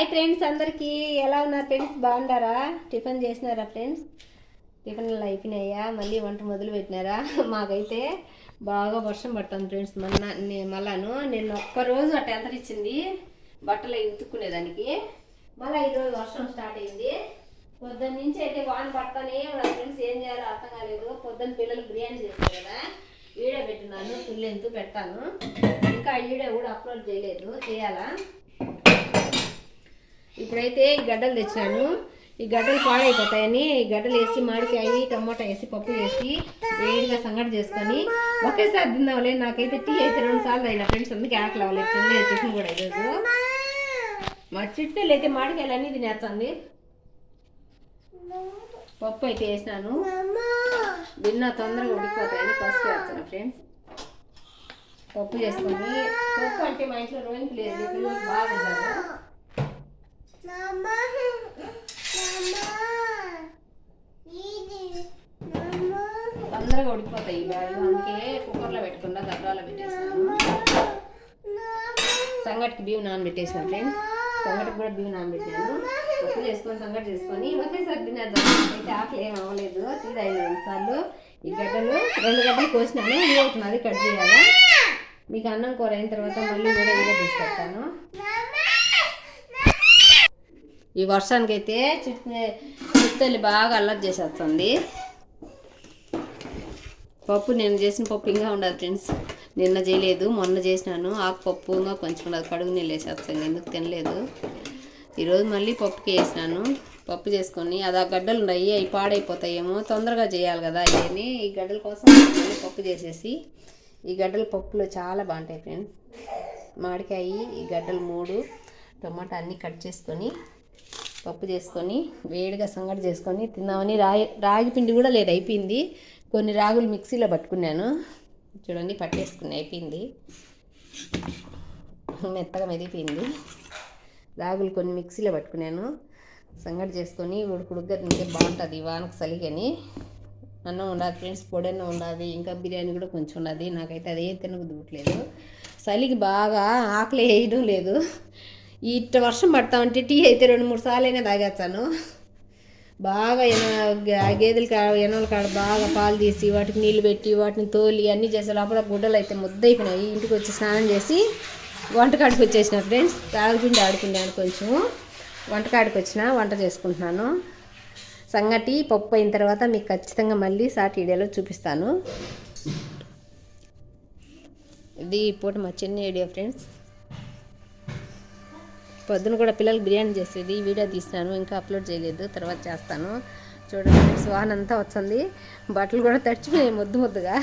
Hi friends అందరికీ ఎలా ఉన్నారు ఫ్రెండ్స్ బాగున్నారా? టిఫిన్ చేసినారా ఫ్రెండ్స్ టిఫిన్లు అయిపోయినాయా? మళ్ళీ వంట మొదలు పెట్టినారా? మాకైతే బాగా వర్షం పడుతుంది ఫ్రెండ్స్ మొన్న నేను మళ్ళాను నేను ఒక్కరోజు అట్ట ఎంత ఇచ్చింది. బట్టలు ఉతుక్కునేదానికి మళ్ళీ ఈరోజు వర్షం స్టార్ట్ అయింది. పొద్దున్న నుంచి అయితే వాన పడతానే నా ఫ్రెండ్స్ ఏం చేయాలో అర్థం కాలేదు. పొద్దున్న పిల్లలు బిర్యానీ చేస్తారు కదా. వీడియో పెట్టినాను. పిల్లెంతు పెడతాను. ఇంకా ఆ వీడియో కూడా అప్లోడ్ చేయలేదు. చేయాలా? ఇప్పుడైతే ఈ గడ్డలు తెచ్చాను. ఈ గడ్డలు పాడైపోతాయని ఈ గడ్డలు వేసి మామిడికాయ టమోటా వేసి పప్పు వేసి వేడిగా సంగటి చేసుకొని ఒకేసారి తిందాంలే. నాకైతే టీ అయితే రెండు సార్లు అయినా ఫ్రెండ్స్ అందుకే ఆకలి అవ్వలేదు. తినలేదు టిఫిన్ కూడా ఈరోజు. మా చిట్టలు అయితే మామిడికాయలు అన్నీ తినేస్తుంది. పప్పు అయితే వేసినాను. బిన్న తొందరగా ఉడికిపోతాయని పసుపు వేస్తాను ఫ్రెండ్స్. పప్పు చేసుకొని పప్పు అంటే మా ఇంట్లో రోహిణికి లేదు. పిల్లలు బాగుంటారు తొందరగా ఉడికిపోతాయి అందుకే కుక్కర్లో పెట్టకుండా సంగటికి బియ్యం నానబెట్టేసాను ఫ్రెండ్స్ సంగటికి కూడా బియ్యం నానబెట్టాను. పప్పు చేసుకొని సంగటి చేసుకొని ఒకేసారి తినేద్దాం. అయితే ఆకలి ఏం అవ్వలేదు. టీ తాగిన రెండు సార్లు. ఈ గడ్డలు రెండు గడ్డలు కోసినాను. ఇది అవుతున్నది కట్ చేయాలా? మీకు అన్నం కూర అయిన తర్వాత మళ్ళీ కూడా ఇదే తీసుకెళ్తాను ఈ వర్షానికి అయితే చిట్టు చిత్తల్లి బాగా అల్లరి చేసేస్తుంది. పప్పు నేను చేసిన పప్పు ఇంకా ఉండదు ఫ్రెండ్స్. నిన్న చేయలేదు మొన్న చేసినాను. ఆకు పప్పు ఇంకా కొంచెం ఉండదు. కడుగు నీళ్ళు వేసేస్తాను. ఎందుకు తినలేదు? ఈరోజు మళ్ళీ పప్పుకి వేసినాను. పప్పు చేసుకొని అది ఆ గడ్డలు ఉన్నాయి అవి పాడైపోతాయేమో. తొందరగా చేయాలి కదా అవన్నీ ఈ గడ్డల కోసం మళ్ళీ పప్పు చేసేసి ఈ గడ్డలు పప్పులో చాలా బాగుంటాయి ఫ్రెండ్స్. మామిడికాయ ఈ గడ్డలు మూడు టమాటా అన్నీ కట్ చేసుకొని పప్పు చేసుకొని వేడిగా సంగటి చేసుకొని తిన్నామని రాగి రాగి పిండి కూడా లేదు అయిపోయింది. కొన్ని రాగులు మిక్సీలో పట్టుకున్నాను. చూడండి పట్టేసుకుని అయిపోయింది. మెత్తగా మెదిగిపోయింది రాగులు కొన్ని మిక్సీలో పట్టుకున్నాను. సంగటి చేసుకొని ఉడుకుడుగ్గా తింటే బాగుంటుంది వానకు చలిగని అన్నం ఉండదు ఫ్రెండ్స్ పొడన్నం ఉండాలి ఇంకా బిర్యానీ కూడా కొంచెం ఉన్నది. నాకైతే అదే తినబుద్దుట్లేదు చలికి బాగా ఆకలి వేయడం లేదు. ఇట్ట వర్షం పడతా ఉంటే టీ అయితే రెండు మూడు సార్లు అయినా తాగేస్తాను. బాగా ఎన గేదెల కాడ ఎనల కాడ బాగా పాలు తీసి వాటికి నీళ్ళు పెట్టి వాటిని తోలి అన్నీ చేసే లోపల గుడ్డలు అయితే ముద్దయిపోయినాయి. ఇంటికి వచ్చి స్నానం చేసి వంటకాడికి వచ్చేసిన ఫ్రెండ్స్. తాగుపిండి ఆడుకున్నాను కొంచెం. వంటకాడికి వచ్చిన వంట చేసుకుంటున్నాను. సంగటి పప్పు అయిన తర్వాత మీకు ఖచ్చితంగా మళ్ళీ సాటి వీడియోలో చూపిస్తాను. ఇది పూట మా చిన్న వీడియో ఫ్రెండ్స్. పొద్దున కూడా పిల్లలు బిర్యానీ చేసేది వీడియో తీసినాను ఇంకా అప్లోడ్ చేయలేదు తర్వాత చేస్తాను. చూడండి స్వాన్ అంతా వచ్చింది. బట్టలు కూడా తడిచిపోయాయి ముద్దు ముద్దుగా.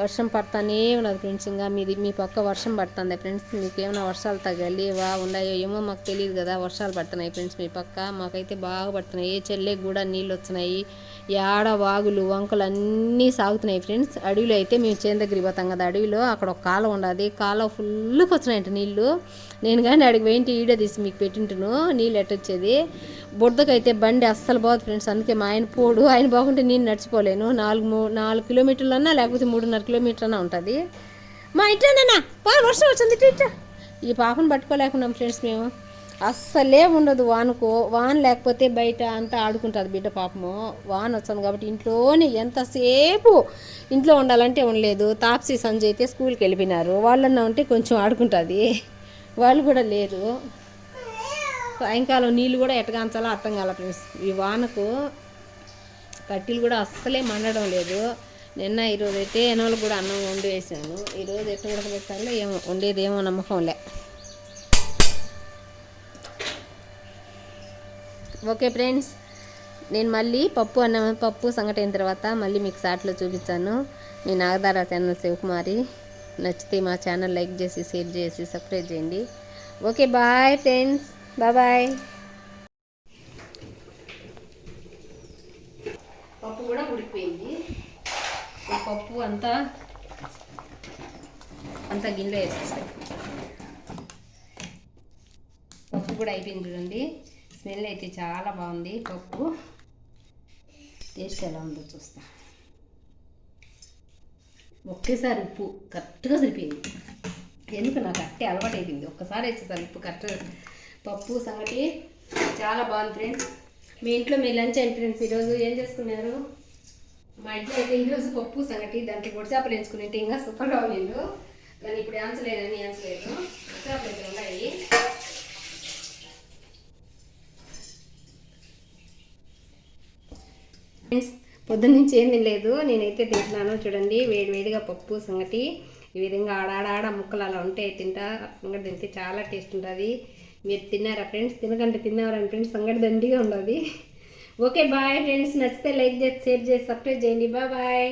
వర్షం పడతానే ఉన్నది ఫ్రెండ్స్. ఇంకా మీది మీ పక్క వర్షం పడుతుంది ఫ్రెండ్స్. మీకు ఏమైనా వర్షాలు తగలేవా ఉన్నాయో ఏమో మాకు తెలియదు కదా వర్షాలు పడుతున్నాయి ఫ్రెండ్స్ మీ పక్క. మాకైతే బాగా పడుతున్నాయి. చెల్లెకి కూడా నీళ్ళు వచ్చినాయి యాడ వాగులు వంకలు అన్నీ సాగుతున్నాయి ఫ్రెండ్స్. అడవిలో అయితే మేము చేందగిరి దగ్గరికి పోతాం కదా అడవిలో అక్కడ ఒక కాలం ఉండదు. కాలం ఫుల్కి వచ్చినాయంట నీళ్ళు. నేను కానీ అడిగి పోయింటి ఈడ తీసి మీకు పెట్టింటును నీళ్ళు ఎట్టొచ్చేది? బుడదకైతే బండి అస్సలు పోదు ఫ్రెండ్స్. అందుకే మా ఆయన పోడు. ఆయన బాగుంటే నేను నడిచిపోలేను. నాలుగు మూ నాలుగు కిలోమీటర్లు అన్నా లేకపోతే మూడున్నర కిలోమీటర్ అన్నా ఉంటుంది. మా ఇంట్లోనేనా పా వర్షం వచ్చింది. ఇటు ఈ పాపను పట్టుకోలేకున్నాం ఫ్రెండ్స్ మేము. అస్సలే ఉండదు వానకు. వాన లేకపోతే బయట అంతా ఆడుకుంటుంది బిడ్డ పాపము. వాన వస్తుంది కాబట్టి ఇంట్లోనే ఎంతసేపు ఇంట్లో ఉండాలంటే ఉండలేదు. తాప్సీ సంజయ్ అయితే స్కూల్కి వెళ్ళిపోయినారు. వాళ్ళన్నా ఉంటే కొంచెం ఆడుకుంటుంది. వాళ్ళు కూడా లేరు. సాయంకాలం నీళ్ళు కూడా ఎట్టగాంచాలో అర్థం కాల ఫ్రెండ్స్. ఈ వానకు కట్టెలు కూడా అస్సలే మండడం లేదు. నిన్న ఈరోజు అయితే ఎనవలు కూడా అన్నం వండి వేసాను. ఈరోజు ఎట్టు ఉడకబెట్టాలో ఏమో వండేదేమో నమ్మకంలే ఓకే ఫ్రెండ్స్ నేను మళ్ళీ పప్పు అన్నం పప్పు సంగటి అయిన తర్వాత మళ్ళీ మీకు సాట్లో చూపించాను. మీ నాగదార ఛానల్ శివకుమారి. నచ్చితే మా ఛానల్ లైక్ చేసి షేర్ చేసి సబ్స్క్రైబ్ చేయండి. Okay bye friends. బాబాయ్ పప్పు కూడా ఉడికిపోయింది ఈ పప్పు అంతా అంతా గిన్నెలో వేసేస్తాయి. పప్పు కూడా అయిపోయింది చూడండి. స్మెల్ అయితే చాలా బాగుంది పప్పు. టేస్ట్ ఎలా ఉందో చూస్తా. ఒకేసారి ఉప్పు కరెక్ట్గా సరిపోయింది. ఎందుకు నాకు అట్టే అలవాటు అయిపోయింది ఒక్కసారి వచ్చేసారి ఉప్పు కరెక్ట్గా పప్పు సంగటి. చాలా బాగుంది ఫ్రెండ్స్ మీ ఇంట్లో మీ లంచ్ అయింది ఫ్రెండ్స్ ఈరోజు ఏం చేసుకున్నారు? మా ఇంట్లో అయితే ఈరోజు పప్పు సంగటి దాంట్లో పొడి చేపలు ఎంచుకుని ఇంకా సూపర్గా ఉండిండు. కానీ ఇప్పుడు ఆన్సర్ లేదని ఆన్సర్ లేదు. చేపలు అయితే ఉన్నాయి. ఫ్రెండ్స్ పొద్దున్న నుంచి ఏం తినలేదు. నేనైతే తింటున్నాను చూడండి. వేడి వేడిగా పప్పు సంగటి. ఈ విధంగా ఆడాడ ముక్కలు అలా ఉంటాయి తింటా. సంగటి తింటే చాలా టేస్ట్ ఉంటుంది. మీరు తిన్నారా ఫ్రెండ్స్? తినకంటే తిన్నారని ఫ్రెండ్స్? సంగటి దండిగా ఉండదు. Okay bye friends. నచ్చితే లైక్ చేసి షేర్ చేసి సబ్స్క్రైబ్ చేయండి. Bye bye.